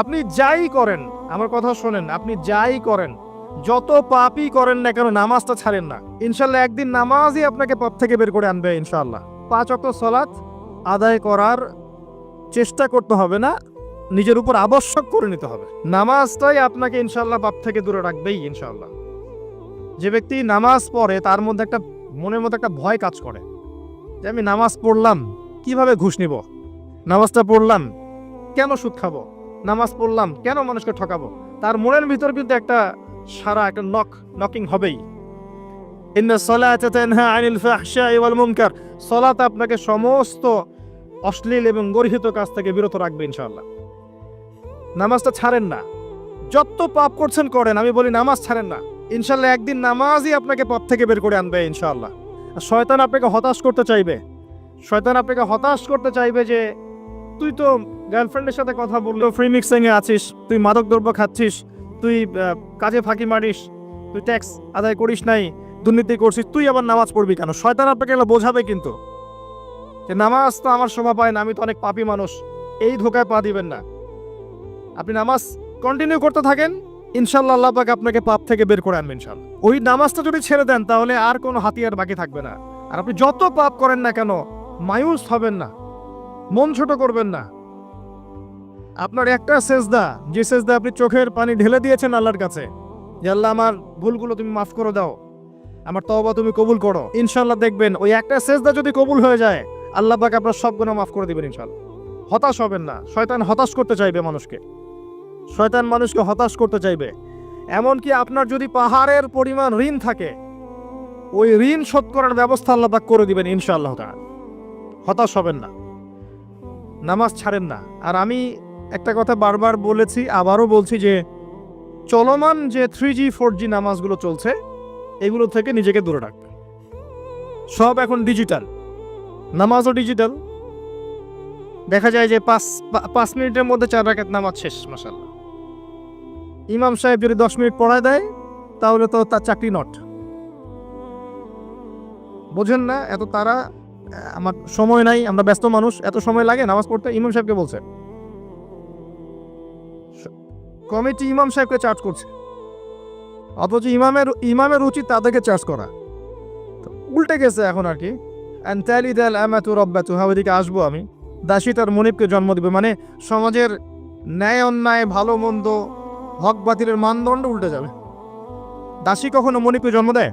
আপনি যাই করেন, আমার কথা শোনেন, আপনি যাই করেন, যত পাপই করেন না কেন, নামাজটা ছাড়েন না। ইনশাল্লাহ একদিন নামাজই আপনাকে পথ থেকে বের করে আনবে ইনশাল্লাহ। পাঁচ অক্ট সলাৎ আদায় করার চেষ্টা করতে হবে না, নিজের উপর আবশ্যক করে নিতে হবে। নামাজটাই আপনাকে ইনশাল্লাহ পাপ থেকে দূরে রাখবেই ইনশাল্লাহ। যে ব্যক্তি নামাজ পড়ে, তার মধ্যে একটা, মনের মধ্যে একটা ভয় কাজ করে। যে আমি নামাজ পড়লাম, কীভাবে ঘুষ নিব? নামাজটা পড়লাম, কেন সুদ খাব? নামাজ পড়লাম, কেন মানুষকে ঠকাবো? তার মনের ভিতর কিন্তু একটা সারা, একটা নক নকিং হবেই। সলাতা আপনাকে সমস্ত অশ্লীল এবং গর্হিত কাজ থেকে বিরত রাখবে, ইনশাআল্লাহ। নামাজটা ছাড়েন না। যত পাপ করছেন, করেন। আমি বলি নামাজ ছাড়েন না। ইনশাল্লাহ একদিন নামাজই আপনাকে পথ থেকে বের করে আনবে, ইনশাআল্লাহ। আর শয়তান আপনাকে হতাশ করতে চাইবে। শয়তান আপনাকে হতাশ করতে চাইবে যে তুই তো গার্লফ্রেন্ডের সাথে কথা বলল। ফ্রি মিক্সিং এ আছিস, তুই মাদক দ্রব্য খাচ্ছিস, তুই কাজে ফাঁকি মারিস, তুই ট্যাক্স আদায় করিস নাই, দুর্নীতি করছিস, তুই আবার নামাজ পড়বি কেন? শয়তান আপনাকে এগুলো বোঝাবে কিন্তু। যে নামাজ তো আমার শোভা পায় না, আমি তো অনেক পাপী মানুষ, এই ধোকায় পা দিবেন না। আপনি নামাজ কন্টিনিউ করতে থাকেন, ইনশাল্লাহ আল্লাহ আপনাকে পাপ থেকে বের করে আনবেন ইনশাল্লাহ। ওই নামাজটা যদি ছেড়ে দেন, তাহলে আর কোনো হাতিয়ার বাকি থাকবে না। আর আপনি যত পাপ করেন না কেন, মায়ুস হবেন না। মন ছোট করবেন না। আপনার একটা সেজদা, যে সেজদা আপনি চোখের পানি ঢেলে দিয়েছেন আল্লাহর কাছে, যে আল্লাহ আমার ভুলগুলো তুমি মাফ করে দাও, আমার তওবা তুমি কবুল করো। ইনশাল্লাহ দেখবেন, ওই একটা সেজদা যদি কবুল হয়ে যায়, আল্লাহ পাক আপনার সব মাফ করে দিবেন ইনশাল্লাহ হতাশ হবেন না। শয়তান হতাশ করতে চাইবে মানুষকে। শয়তান মানুষকে হতাশ করতে চাইবে। এমনকি আপনার যদি পাহাড়ের পরিমাণ ঋণ থাকে, ওই ঋণ শোধ করার ব্যবস্থা আল্লাহ করে দিবেন ইনশাআল্লাহ হতাশ হবেন না। নামাজ ছাড়েন না। আর আমি একটা কথা বারবার বলেছি, আবারও বলছি যে, চলমান যে থ্রি জি ফোর জি নামাজগুলো চলছে, এগুলো থেকে নিজেকে দূরে রাখবে সব এখন ডিজিটাল নামাজও ডিজিটাল দেখা যায় যে পাঁচ পাঁচ মিনিটের মধ্যে চার রাকাত নামাজ শেষ মাসাল্লাহ ইমাম সাহেব যদি দশ মিনিট পড়ায় দেয়, তাহলে তো তার চাকরি নট বোঝেন না, এত তারা আমার সময় নাই, আমরা ব্যস্ত মানুষ, এত সময় লাগে নামাজ পড়তে? ইমাম সাহেবকে বলছে। কমিটি ইমাম সাহেবকে চার্জ করছে। অথচ ইমামের ইমামের উচিত তাদেরকে চার্জ করা। উল্টে গেছে এখন আর কি। অ্যান্টালি হ্যাঁ ওইদিকে আসব আমি। দাসী তার মনিবকে জন্ম দিবে মানে সমাজের ন্যায় অন্যায়, ভালো মন্দ, হক বাতিলের মানদণ্ড উল্টে যাবে। দাসী কখনো মনিবকে জন্ম দেয়?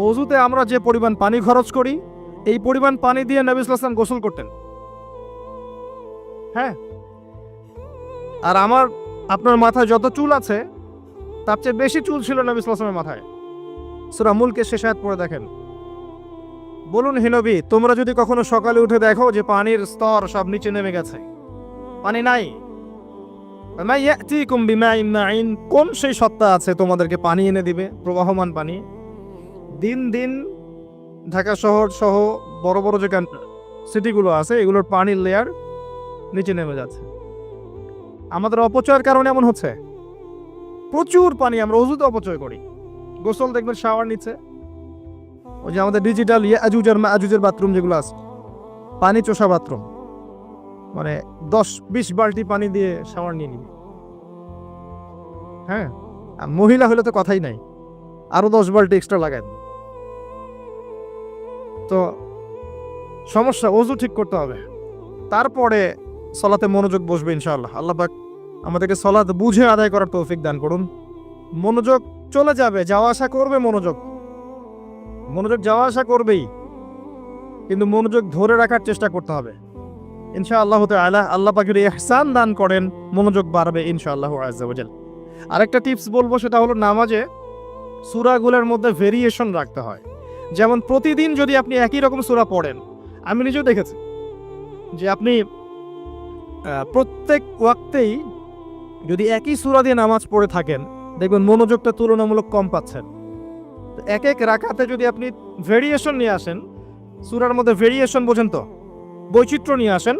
অজুতে আমরা যে পরিমাণ পানি খরচ করি, এই পরিমাণ পানি দিয়ে নবী গোসল করতেন। হ্যাঁ? আর আমার, আপনার মাথায় যত চুল আছে, তার চেয়ে বেশি চুল ছিল নবী মাথায়। সুরা মুলকে শেষ আয়াত পড়ে দেখেন। বলুন হিনবি তোমরা যদি কখনো সকালে উঠে দেখো যে পানির স্তর সব নিচে নেমে গেছে। পানি নাই। কোন সেই সত্তা আছে তোমাদেরকে পানি এনে দিবে? প্রবাহমান পানি। দিন দিন ঢাকা শহর সহ বড় বড় যে সিটিগুলো আছে, এগুলোর পানির লেয়ার নিচে নেমে যাচ্ছে। আমাদের অপচয়ের কারণে এমন হচ্ছে, প্রচুর পানি আমরা অজুতে অপচয় করি। গোসল দেখবেন শাওয়ার নিচে। ওই যে আমাদের ডিজিটাল আজুজের আজুজের বাথরুম যেগুলো আছে, পানি চোষা বাথরুম মানে দশ, বিশ বালতি পানি দিয়ে শাওয়ার নিয়ে নিবি। হ্যাঁ? আর মহিলা হলে তো কথাই নাই। আরও দশ বালতি এক্সট্রা লাগায়। তো সমস্যা অজু ঠিক করতে হবে। তারপরে সলাতে মনোযোগ বসবে ইনশাআল্লাহ। আল্লাহ পাক আমাদেরকে সলাত বুঝে আদায় করার তৌফিক দান করুন। মনোযোগ চলে যাবে, যাওয়া আসা করবে মনোযোগ। মনোযোগ যাওয়া আসা করবেই, কিন্তু মনোযোগ ধরে রাখার চেষ্টা করতে হবে। ইনশা আল্লাহ আল্লাহ আল্লাহ পাকের ইহসান দান করেন, মনোযোগ বাড়বে ইনশা আল্লাহ আজাল আরেকটা টিপস বলব, সেটা হলো নামাজে সুরাগুলোর মধ্যে ভেরিয়েশন রাখতে হয়। যেমন প্রতিদিন যদি আপনি একই রকম সুরা পড়েন, আমি নিজেও দেখেছি যে আপনি প্রত্যেক ওয়াক্তেই যদি একই সূরা দিয়ে নামাজ পড়ে থাকেন, দেখবেন মনোযোগটা তুলনামূলক কম পাচ্ছেন। এক এক রাকাতে যদি আপনি ভেরিয়েশন নিয়ে আসেন, সুরার মধ্যে ভেরিয়েশন বোঝেন তো, বৈচিত্র্য নিয়ে আসেন,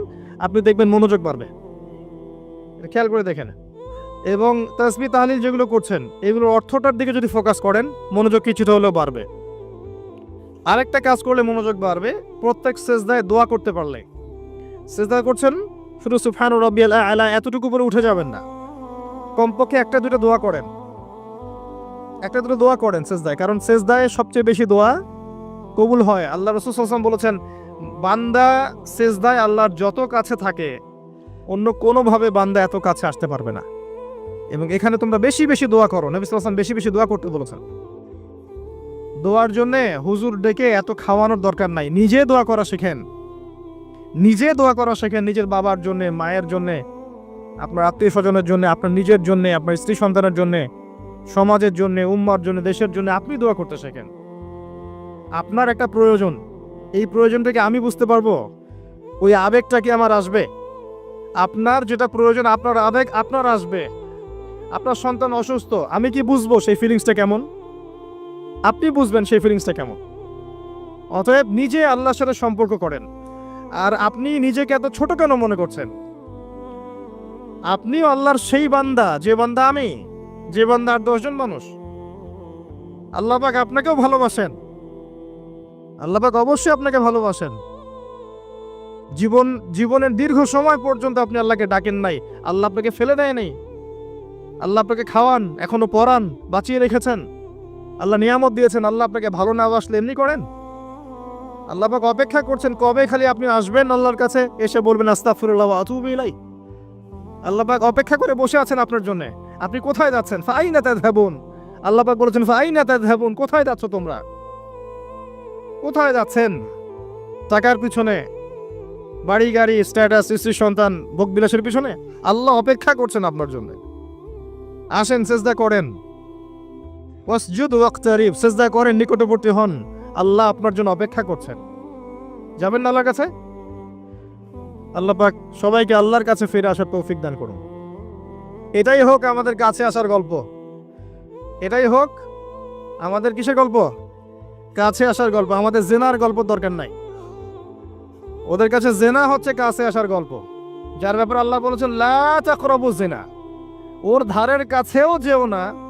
আপনি দেখবেন মনোযোগ বাড়বে। খেয়াল করে দেখেন। এবং তাসবি তাহলিল যেগুলো করছেন, এগুলোর অর্থটার দিকে যদি ফোকাস করেন, মনোযোগ কিছুটা হলেও বাড়বে। আরেকটা কাজ করলে মনোযোগ বাড়বে, প্রত্যেক সেজদায় দোয়া করতে পারলে। সেজদা করছেন? শুধু সুফান আলা, এতটুকু উপরে উঠে যাবেন না। কমপক্ষে একটা দুটো দোয়া করেন। একটা দুটো দোয়া করেন সেজদায়, কারণ সেজদায় সবচেয়ে বেশি দোয়া কবুল হয়। আল্লাহ রসুল সাল্লাম বলেছেন, বান্দা সেজদায় আল্লাহর যত কাছে থাকে, অন্য কোনোভাবে বান্দা এত কাছে আসতে পারবে না। এবং এখানে তোমরা বেশি বেশি দোয়া করো। নবী বেশি বেশি দোয়া করতে বলেছেন। দোয়ার জন্য হুজুর ডেকে এত খাওয়ানোর দরকার নাই। নিজে দোয়া করা শেখেন। নিজে দোয়া করা শেখেন নিজের বাবার জন্য, মায়ের জন্য, আপনার আত্মীয় স্বজনের জন্য, আপনার নিজের জন্য, আপনার স্ত্রী সন্তানের জন্য, সমাজের জন্য, উম্মার জন্য, দেশের জন্য আপনি দোয়া করতে শেখেন। আপনার একটা প্রয়োজন। এই প্রয়োজনটাকে আমি বুঝতে পারব। ওই আবেগটা কি আমার আসবে? আপনার যেটা প্রয়োজন, আপনার আবেগ আপনার আসবে। আপনার সন্তান অসুস্থ, আমি কি বুঝব সেই ফিলিংসটা কেমন? আপনি বুঝবেন সেই ফিলিংসটা কেমন। অতএব নিজে আল্লাহর সাথে সম্পর্ক করেন। আর আপনি নিজেকে এত ছোট কেন মনে করছেন? আপনিও আল্লাহর সেই বান্দা, যে বান্দা আমি, যে বান্দা আর দশজন মানুষ। আল্লাহ পাক আপনাকেও ভালোবাসেন। আল্লাহ পাক অবশ্যই আপনাকে ভালোবাসেন। জীবন, জীবনের দীর্ঘ সময় পর্যন্ত আপনি আল্লাহকে ডাকেন নাই। আল্লাহ আপনাকে ফেলে দেয় নাই। আল্লাহ আপনাকে খাওয়ান, এখনও পরান, বাঁচিয়ে রেখেছেন। আল্লাহ নিয়ামত দিয়েছেন, আল্লাহ আপনাকে ভালো না বাসলে এমনি করেন? আল্লাহ পাক অপেক্ষা করছেন, কবে খালি আপনি আসবেন আল্লাহর কাছে? এসে বলবেন আস্তাফিরুল্লাহ আতুবু ইলাই আল্লাহ পাক অপেক্ষা করে বসে আছেন আপনার জন্য। আপনি কোথায় যাচ্ছেন? ফাইনা তাযহাবুন। আল্লাহ পাক বলেছেন, ফাইনা তাযহাবুন, কোথায় যাচ্ছ তোমরা? কোথায় যাচ্ছেন? টাকার পিছনে। বাড়ি, গাড়ি, স্ট্যাটাস, স্ত্রী, সন্তান, ভোগ বিলাসের পিছনে। আল্লাহ অপেক্ষা করছেন আপনার জন্য। আসেন, সেজদা করেন। ওয়াসজুদ ওয়াক্তারিব, সেজদা করেন, নিকটবর্তী হন। আল্লাহ আপনার জন্য অপেক্ষা করছেন। যাবেন না আল্লাহর কাছে? আল্লাহ পাক সবাইকে আল্লাহর কাছে ফিরে আসার তৌফিক দান করুন। এটাই হোক আমাদের কাছে আসার গল্প। এটাই হোক আমাদের কিসের গল্প? কাছে আসার গল্প। আমাদের জেনার গল্প দরকার নাই। ওদের কাছে জেনা হচ্ছে কাছে আসার গল্প। যার ব্যাপারে আল্লাহ বলেছেন, লা তাকরাবু জেনা। ওর ধারের কাছেও যেও না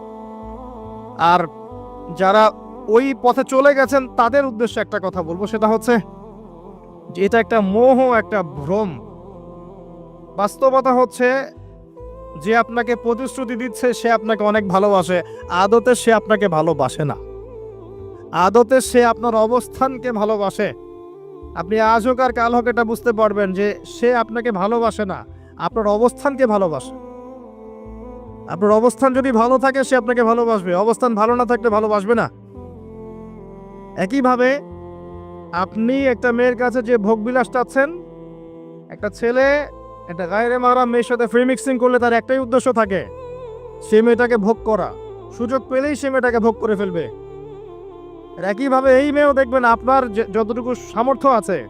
আর যারা ওই পথে চলে গেছেন, তাদের উদ্দেশ্যে একটা কথা বলব। সেটা হচ্ছে যে এটা একটা মোহ, একটা ভ্রম। বাস্তবতা হচ্ছে যে আপনাকে প্রতিশ্রুতি দিচ্ছে, সে আপনাকে অনেক ভালোবাসে। আদতে সে আপনাকে ভালোবাসে না। আদতে সে আপনার অবস্থানকে ভালোবাসে। আপনি আজ হোক আর কাল হোক এটা বুঝতে পারবেন যে সে আপনাকে ভালোবাসে না, আপনার অবস্থানকে ভালোবাসে। আপনার অবস্থান যদি ভালো থাকে, সে আপনাকে ভালোবাসবে। অবস্থান ভালো না থাকলে ভালোবাসবে না। একইভাবে আপনি একটা মেয়ের কাছে যে ভোগবিলাস চাচ্ছেন, একটা ছেলে একটা গায়ের মারা মেয়ের সাথে ফ্রি মিক্সিং করলে তার একটাই উদ্দেশ্য থাকে, সে মেয়েটাকে ভোগ করা। সুযোগ পেলেই সে মেয়েটাকে ভোগ করে ফেলবে। একইভাবে এই মেয়েও দেখবেন আপনার যতটুকু সামর্থ্য আছে,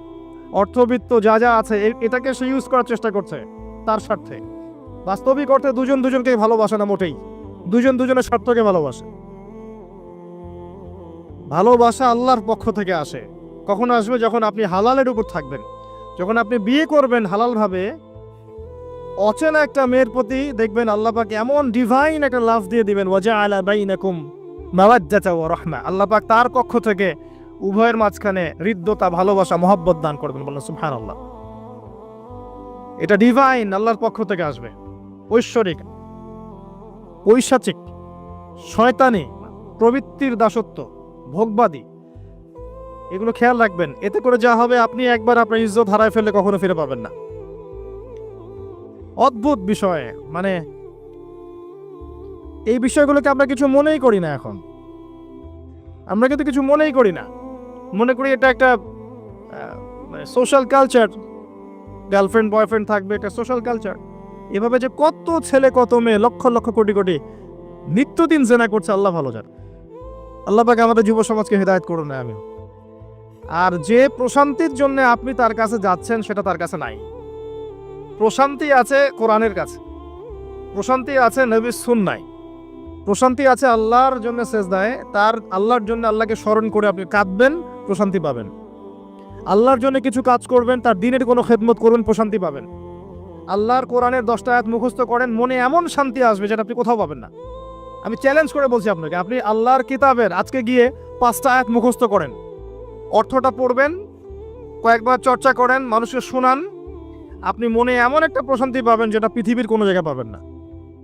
অর্থবিত্ত যা যা আছে এটাকে সে ইউজ করার চেষ্টা করছে, তার স্বার্থে। বাস্তবিক অর্থে দুজন দুজনকে ভালোবাসে না মোটেই। দুজন দুজনের স্বার্থকে ভালোবাসে। ভালোবাসা আল্লাহর পক্ষ থেকে আসে। কখন আসবে যখন আপনি হালালের উপর থাকবেন। যখন আপনি বিয়ে করবেন হালালভাবে, অচেনা একটা মেয়ের প্রতি দেখবেন আল্লাহ এমন ডিভাইন একটা লাভ দিয়ে দিবেন ওয়াজা আলা বাইনাকুম মাওয়াজ্জাতা ওয়া রাহমা। আল্লাহ পাক তার পক্ষ থেকে উভয়ের মাঝখানে হৃদ্যতা, ভালোবাসা, মহব্বত দান করবেন বলেন, সুবহানাল্লাহ। এটা ডিভাইন আল্লাহর পক্ষ থেকে আসবে। ঐশ্বরিক ঐশাচিক শয়তানি, প্রবৃত্তির দাসত্ব, ভোগবাদী। এগুলো খেয়াল রাখবেন। এতে করে যা হবে, আপনি একবার আপনার ইজ্জত হারায় ফেললে কখনো ফিরে পাবেন না। অদ্ভুত বিষয়। মানে এই বিষয়গুলোকে আমরা কিছু মনেই করি না এখন। আমরা কিন্তু কিছু মনেই করি না। মনে করি এটা একটা সোশ্যাল কালচার গার্লফ্রেন্ড বয়ফ্রেন্ড থাকবে, এটা সোশ্যাল কালচার এভাবে যে কত ছেলে, কত মেয়ে, লক্ষ লক্ষ, কোটি কোটি নিত্যদিন জেনা করছে, আল্লাহ ভালো জান। আল্লাহ পাকে আমাদের যুব সমাজকে হেদায়ত করুন না আমি আর যে প্রশান্তির জন্য আপনি তার কাছে যাচ্ছেন, সেটা তার কাছে নাই। প্রশান্তি আছে কোরআনের কাছে। প্রশান্তি আছে নবীর সুন্নায়। প্রশান্তি আছে আল্লাহর জন্য সেজদায়। তার আল্লাহর জন্য আল্লাহকে স্মরণ করে আপনি কাঁদবেন, প্রশান্তি পাবেন। আল্লাহর জন্য কিছু কাজ করবেন, তার দিনের কোনো খেদমত করবেন প্রশান্তি পাবেন। আল্লাহর কোরআনের দশটা আয়াত মুখস্থ করেন, মনে এমন শান্তি আসবে যেটা আপনি কোথাও পাবেন না। আমি চ্যালেঞ্জ করে বলছি আপনাকে, আপনি আল্লাহর কিতাবের আজকে গিয়ে পাঁচটা আয়াত মুখস্থ করেন। অর্থটা পড়বেন, কয়েকবার চর্চা করেন, মানুষকে শোনান। আপনি মনে এমন একটা প্রশান্তি পাবেন যেটা পৃথিবীর কোনো জায়গায় পাবেন না।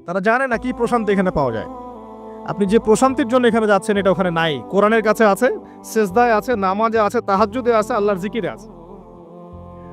তারা জানে না কি প্রশান্তি এখানে পাওয়া যায়। আপনি যে প্রশান্তির জন্য এখানে যাচ্ছেন, এটা ওখানে নাই। কোরআনের কাছে আছে, সেজদায় আছে, নামাজে আছে, তাহাজ্জুদে আছে, আল্লাহর জিকিরে আছে।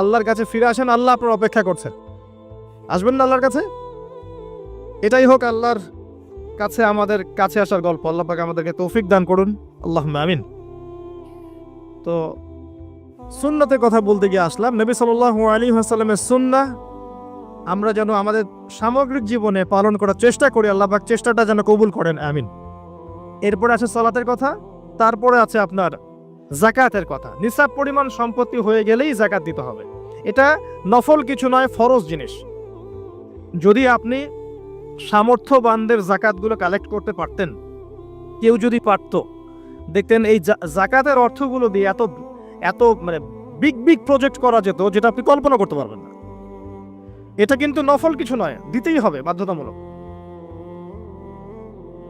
আল্লাহর কাছে ফিরে আসেন, আল্লাহ আপনার অপেক্ষা করছেন। আসবেন না আল্লাহর কাছে? এটাই হোক আল্লাহর কাছে আমাদের কাছে আসার গল্প। আল্লাহ পাক আমাদেরকে তৌফিক দান করুন। আল্লাহ আমিন। তো সুন্নতে কথা বলতে গিয়ে আসলাম। নবী সাল্লাল্লাহু আলী হাসাল্লামের সুন্না আমরা যেন আমাদের সামগ্রিক জীবনে পালন করার চেষ্টা করি, আল্লাহ পাক চেষ্টাটা যেন কবুল করেন, আমিন। এরপরে আছে সলাতের কথা, তারপরে আছে আপনার জাকাতের কথা। নিসাব পরিমাণ সম্পত্তি হয়ে গেলেই জাকাত দিতে হবে। এটা নফল কিছু নয়, ফরজ জিনিস। যদি আপনি সামর্থ্যবানদের জাকাতগুলো কালেক্ট করতে পারতেন, কেউ যদি পারত, দেখতেন এই জাকাতের অর্থগুলো দিয়ে এত এত মানে বিগ বিগ প্রজেক্ট করা যেত, যেটা আপনি কল্পনা করতে পারবেন না। এটা কিন্তু নফল কিছু নয়, দিতেই হবে বাধ্যতামূলক।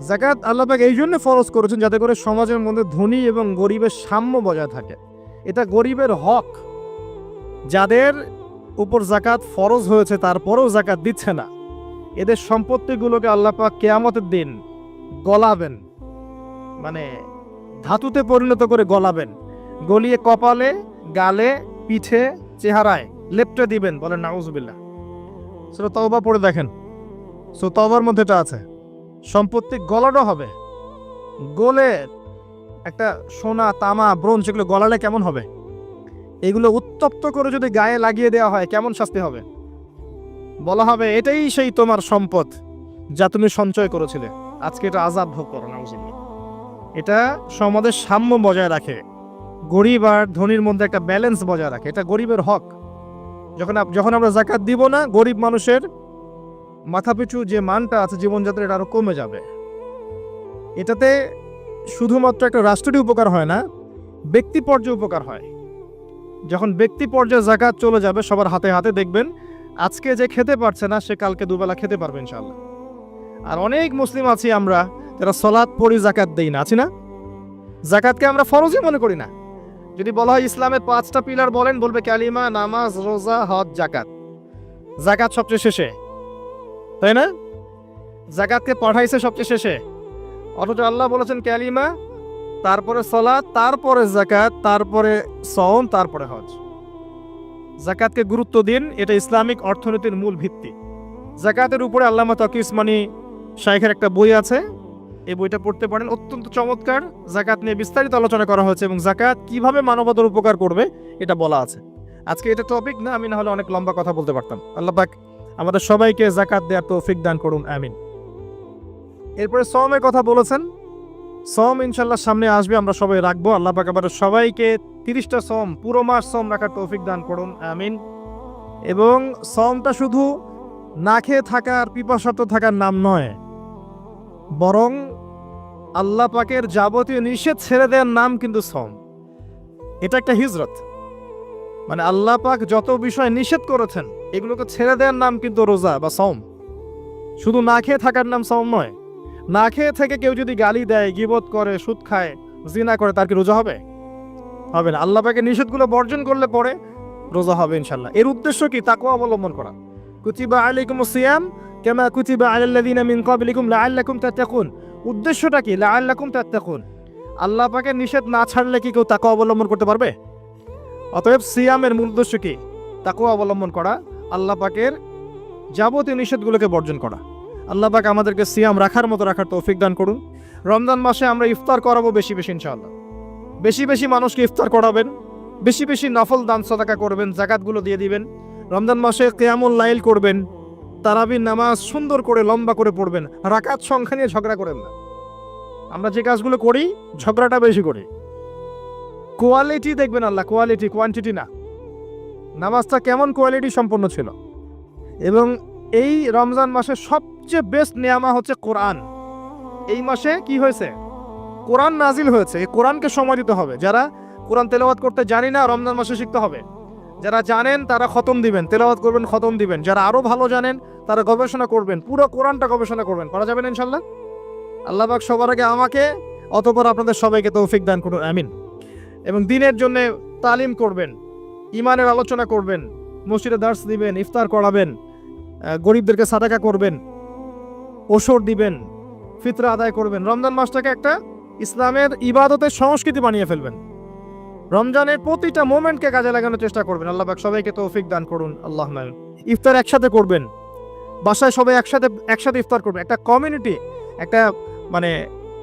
জাকাত আল্লাহবাক এই জন্য ফরজ করেছেন যাতে করে সমাজের মধ্যে ধনী এবং গরিবের সাম্য বজায় থাকে। এটা গরিবের হক। যাদের উপর জাকাত ফরজ হয়েছে, তারপরেও জাকাত দিচ্ছে না। এদের সম্পত্তিগুলোকে আল্লাপাক কেয়ামতের দিন গলাবেন। মানে ধাতুতে পরিণত করে গলাবেন। গলিয়ে কপালে, গালে, পিঠে, চেহারায় লেপটে দিবেন বলেন নাউজুবিল্লাহ। সেটা তওবা পড়ে দেখেন। সো তওবার মধ্যে এটা আছে। সম্পত্তি গলানো হবে। গলে একটা সোনা, তামা, ব্রোঞ্জ এগুলো গলালে কেমন হবে? এগুলো উত্তপ্ত করে যদি গায়ে লাগিয়ে দেওয়া হয়, কেমন শাস্তি হবে? বলা হবে, এটাই সেই তোমার সম্পদ যা তুমি সঞ্চয় করেছিলে। আজকে এটা আজাদ ভোগ করো না এটা সমাজের সাম্য বজায় রাখে। গরিব আর ধনীর মধ্যে একটা ব্যালেন্স বজায় রাখে। এটা গরিবের হক। যখন যখন আমরা জাকাত দিব না, গরিব মানুষের মাথাপিছু যে মানটা আছে জীবনযাত্রা এটা আরও কমে যাবে। এটাতে শুধুমাত্র একটা রাষ্ট্রেরই উপকার হয় না, ব্যক্তি পর্যায়ে উপকার হয়। যখন ব্যক্তি পর্যায়ে জাকাত চলে যাবে, সবার হাতে হাতে দেখবেন, আজকে যে খেতে পারছে না, সে কালকে দুবেলা খেতে পারবে ইনশাল্লাহ আর অনেক মুসলিম আছি আমরা, যারা সলাৎ পড়ি, জাকাত দেই না, আছি না? জাকাতকে আমরা ফরজই মনে করি না। যদি বলা হয় ইসলামের পাঁচটা পিলার বলেন, বলবে ক্যালিমা নামাজ, রোজা, হজ, জাকাত। জাকাত সবচেয়ে শেষে। তাই না? জাকাতকে পাঠাইছে সবচেয়ে শেষে। অথচ আল্লাহ বলেছেন ক্যালিমা তারপরে সলা তারপরে জাকাত, তারপরে সওম, তারপরে হজ। জাকাতকে গুরুত্ব দিন, এটা ইসলামিক অর্থনীতির মূল ভিত্তি। জাকাতের উপরে আল্লামা তকি ইসমানি শাইখের একটা বই আছে। এই বইটা পড়তে পারেন, অত্যন্ত চমৎকার। জাকাত নিয়ে বিস্তারিত আলোচনা করা হয়েছে এবং জাকাত কীভাবে মানবতার উপকার করবে, এটা বলা আছে। আজকে এটা টপিক না, আমি না হলে অনেক লম্বা কথা বলতে পারতাম। আল্লাহ পাক আমাদের সবাইকে জাকাত দেওয়ার তৌফিক দান করুন, আমিন। এরপরে সমের কথা বলেছেন। সম ইনশাল্লাহ সামনে আসবে, আমরা সবাই রাখব। আল্লাহ পাক সবাইকে তিরিশটা সম পুরো মাস সম রাখার তৌফিক দান করুন, আমিন। এবং সমটা শুধু না খেয়ে থাকার পিপাসার্থ থাকার নাম নয়, বরং আল্লাহ পাকের যাবতীয় নিষেধ ছেড়ে দেওয়ার নাম কিন্তু সম এটা একটা হিজরত। মানে আল্লাহ পাক যত বিষয় নিষেধ করেছেন এগুলোকে ছেড়ে দেওয়ার নাম কিন্তু রোজা বা সম শুধু না খেয়ে থাকার নাম সম নয়, না খেয়ে থেকে কেউ যদি গালি দেয়, গিবত করে, সুদ খায়, জিনা করে, তার কি রোজা হবে? হবে না। আল্লাহ পাকে নিষেধগুলো বর্জন করলে পরে রোজা হবে ইনশাল্লাহ এর উদ্দেশ্য কি? তাকেও অবলম্বন করা। কুতিবা আলাইকুম সিয়াম কেমা কুতিবা আলাল্লাযিনা মিন ক্বাবলিকুম লাআল্লাকুম তাত্তাকুন। উদ্দেশ্যটা কি? লাআল্লাকুম তাত্তাকুন। আল্লাহ পাকে নিষেধ না ছাড়লে কি কেউ তাকে অবলম্বন করতে পারবে? অতএব সিয়ামের মূল উদ্দেশ্য কি? তাকেও অবলম্বন করা। আল্লাহ পাকের যাবতীয় নিষেধগুলোকে বর্জন করা। আল্লাহ পাক আমাদেরকে সিয়াম রাখার মতো রাখার তৌফিক দান করুন। রমজান মাসে আমরা ইফতার করাবো বেশি বেশি ইনশাআল্লাহ। বেশি বেশি মানুষকে ইফতার করাবেন। বেশি বেশি নফল দান সদাকা করবেন, জাকাতগুলো দিয়ে দিবেন। রমজান মাসে কেয়ামুল লাইল করবেন। তারাবির নামাজ সুন্দর করে, লম্বা করে পড়বেন। রাকাত সংখ্যা নিয়ে ঝগড়া করেন না। আমরা যে কাজগুলো করি, ঝগড়াটা বেশি করি। কোয়ালিটি দেখবেন আল্লাহ, কোয়ালিটি, কোয়ান্টিটি না। নামাজটা কেমন কোয়ালিটি সম্পন্ন ছিল? এবং এই রমজান মাসে সবচেয়ে বেস্ট নেয়ামা হচ্ছে কোরআন। এই মাসে কি হয়েছে? কোরআন নাজিল হয়েছে। এই কোরআনকে সময় দিতে হবে। যারা কোরআন তেলাওয়াত করতে জানি না, রমজান মাসে শিখতে হবে। যারা জানেন, তারা খতম দিবেন। তেলাওয়াত করবেন, খতম দিবেন। যারা আরও ভালো জানেন, তারা গবেষণা করবেন। পুরো কোরআনটা গবেষণা করবেন। করা যাবেন ইনশাল্লাহ আল্লাহবাক সবার আগে আমাকে, অতপর আপনাদের সবাইকে তৌফিক দান করুন। আমিন। এবং দিনের জন্য তালিম করবেন। ইমানের আলোচনা করবেন, মসজিদে দার্স দিবেন, ইফতার করাবেন গরিবদেরকে সাদাকা করবেন ওষর দিবেন, ফিতরা আদায় করবেন। রমজান মাসটাকে একটা ইসলামের ইবাদতের সংস্কৃতি বানিয়ে ফেলবেন। রমজানের প্রতিটা মোমেন্টকে কাজে লাগানোর চেষ্টা করবেন। আল্লাহ সবাইকে তৌফিক দান করুন। আল্লাহ ইফতার একসাথে করবেন। বাসায় সবাই একসাথে একসাথে ইফতার করবেন। একটা কমিউনিটি, একটা মানে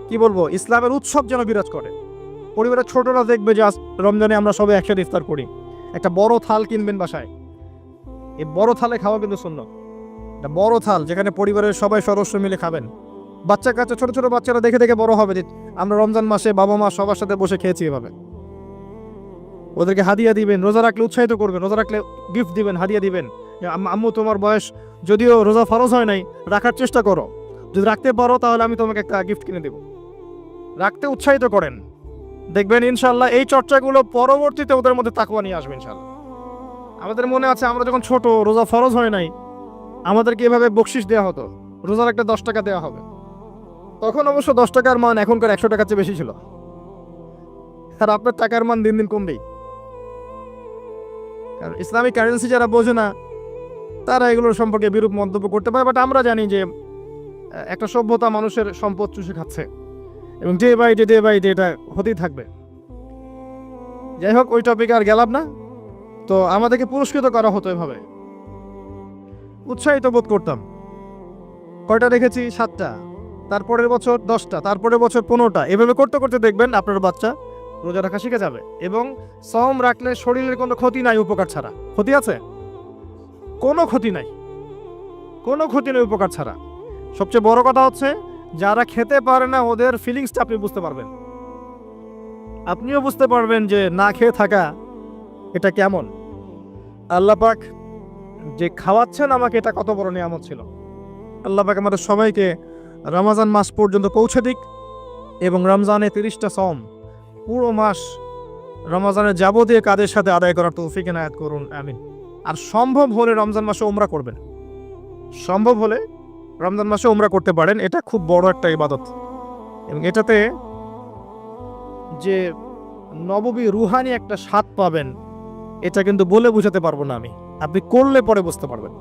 কি বলব, ইসলামের উৎসব যেন বিরাজ করে। পরিবারের ছোটরা দেখবে যে রমজানে আমরা সবাই একসাথে ইফতার করি। একটা বড় থাল কিনবেন বাসায়। এই বড় থালে খাওয়া কিন্তু শূন্য একটা বড় থাল যেখানে পরিবারের সবাই সদস্য মিলে খাবেন। বাচ্চা কাচ্চা, ছোট ছোট বাচ্চারা দেখে দেখে বড় হবে। আমরা রমজান মাসে বাবা মা সবার সাথে বসে খেয়েছি এভাবে। ওদেরকে হাদিয়া দিবেন, রোজা রাখলে উৎসাহিত করবেন, রোজা রাখলে গিফট দিবেন, হাদিয়া দিবেন। আম্মু তোমার বয়স যদিও রোজা ফরজ হয় নাই, রাখার চেষ্টা করো। যদি রাখতে পারো তাহলে আমি তোমাকে একটা গিফট কিনে দেব। রাখতে উৎসাহিত করেন। দেখবেন ইনশাল্লাহ এই চর্চাগুলো পরবর্তীতে ওদের মধ্যে তাকুয়া নিয়ে আসবে ইনশাল্লাহ আমাদের মনে আছে আমরা যখন ছোট, রোজা ফরজ হয় নাই, আমাদেরকে এভাবে বকশিস দেওয়া হতো, রোজার একটা দশ টাকা দেওয়া হবে। তখন অবশ্য দশ টাকার মান এখনকার একশো টাকার চেয়ে বেশি ছিল। আর আপনার টাকার মান দিন দিন কমবেই। কারণ ইসলামিক কারেন্সি যারা বোঝে না, তারা এগুলোর সম্পর্কে বিরূপ মন্তব্য করতে পারে বাট আমরা জানি যে একটা সভ্যতা মানুষের সম্পদ চুষে খাচ্ছে। এবং day by day day by day এটা হতেই থাকবে। যাই হোক ওই টপিকে আর গেলাম না। তো আমাদেরকে পুরস্কৃত করা হতো এভাবে। উৎসাহিত বোধ করতাম। কয়টা রেখেছি? সাতটা। তারপরের বছর দশটা, তারপরের বছর পনেরোটা। এভাবে করতে করতে দেখবেন আপনার বাচ্চা রোজা রাখা শিখে যাবে এবং সম রাখলে শরীরের কোনো ক্ষতি নাই উপকার ছাড়া। ক্ষতি আছে? কোনো ক্ষতি নাই। কোনো ক্ষতি নেই উপকার ছাড়া। সবচেয়ে বড় কথা হচ্ছে যারা খেতে পারে না, ওদের ফিলিংসটা আপনি বুঝতে পারবেন। আপনিও বুঝতে পারবেন যে না খেয়ে থাকা এটা কেমন। আল্লাহ পাক যে খাওয়াচ্ছেন আমাকে, এটা কত বড় নিয়ামত ছিল। আল্লাহ পাক আমাদের সবাইকে রমাজান মাস পর্যন্ত পৌঁছে দিক এবং রমজানে তিরিশটা সম পুরো মাস রমজানের যাবতীয় কাজের সাথে আদায় করার তৌফিক এনায়াত করুন, আমিন। আর সম্ভব হলে রমজান মাসে ওমরা করবেন। সম্ভব হলে রমজান মাসে ওমরা করতে পারেন, এটা খুব বড় একটা ইবাদত। এবং এটাতে যে নববী রুহানি একটা স্বাদ পাবেন, এটা কিন্তু বলে বোঝাতে পারব না আমি। আপনি করলে পরে বুঝতে পারবেন।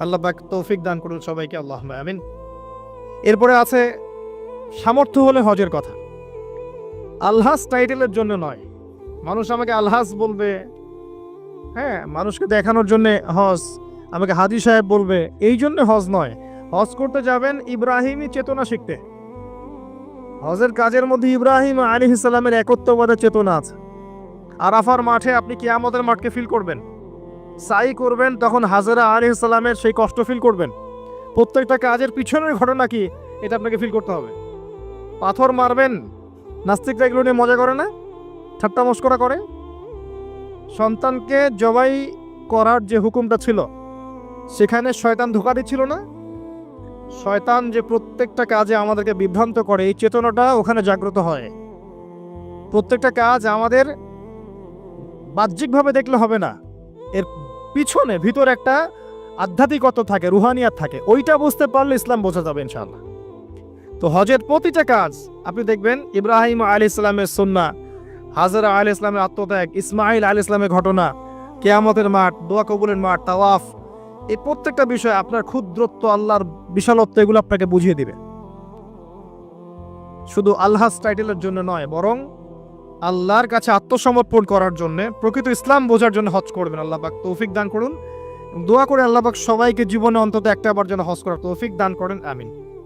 আল্লাহ পাক তৌফিক দান করুন সবাইকে আল্লাহ আমিন। এরপরে আছে সামর্থ্য হলে হজের কথা। আলহাস টাইটেলের জন্য নয়। মানুষ আমাকে আলহাস বলবে হ্যাঁ মানুষকে দেখানোর জন্য হজ, আমাকে হাজি সাহেব বলবে, এই জন্য হজ নয়। হজ করতে যাবেন ইব্রাহিমী চেতনা শিখতে। হজের কাজের মধ্যে ইব্রাহিম আলী ইসলামের একত্ববাদের চেতনা আছে। আরাফার মাঠে আপনি কিয়ামতের মাঠকে ফিল করবেন। সাই করবেন, তখন হাজারা আলী ইসলামের সেই কষ্ট ফিল করবেন। প্রত্যেকটা কাজের পিছনের ঘটনা কি, এটা আপনাকে ফিল করতে হবে। পাথর মারবেন, নাস্তিকরা এগুলো নিয়ে মজা করে না? ঠাট্টা মস্করা করে? সন্তানকে জবাই করার যে হুকুমটা ছিল, সেখানে শয়তান ধোকা দিচ্ছিল না? শয়তান যে প্রত্যেকটা কাজে আমাদেরকে বিভ্রান্ত করে, এই চেতনাটা ওখানে জাগ্রত হয়। প্রত্যেকটা কাজ আমাদের বাহ্যিকভাবে দেখলে হবে না। এর পিছনে, ভিতর একটা আধ্যাত্মিকতা থাকে, রুহানিয়াত থাকে। ওইটা বুঝতে পারলে ইসলাম বোঝা যাবে, ইনশাআল্লাহ। তো হজের প্রতিটা কাজ, আপনি দেখবেন, ইব্রাহিম আলী ইসলামের সন্না, হাজারা আলী ইসলামের আত্মত্যাগ ইসমাইল আলী ইসলামের ঘটনা, কেয়ামতের মাঠ, দোয়া কবুলের মাঠ, তাওয়াফ এই প্রত্যেকটা বিষয় আপনার ক্ষুদ্রত্ব, আল্লাহর বিশালত্ব, এগুলো আপনাকে বুঝিয়ে দিবে। শুধু আল্লাহ টাইটেলের জন্য নয়, বরং আল্লাহর কাছে আত্মসমর্পণ করার জন্য, প্রকৃত ইসলাম বোঝার জন্য হজ করবেন। আল্লাহবাক তৌফিক দান করুন। দোয়া করে আল্লাহবাক সবাইকে জীবনে অন্তত একটা আবার যেন হজ করার তৌফিক দান করেন। আমিন।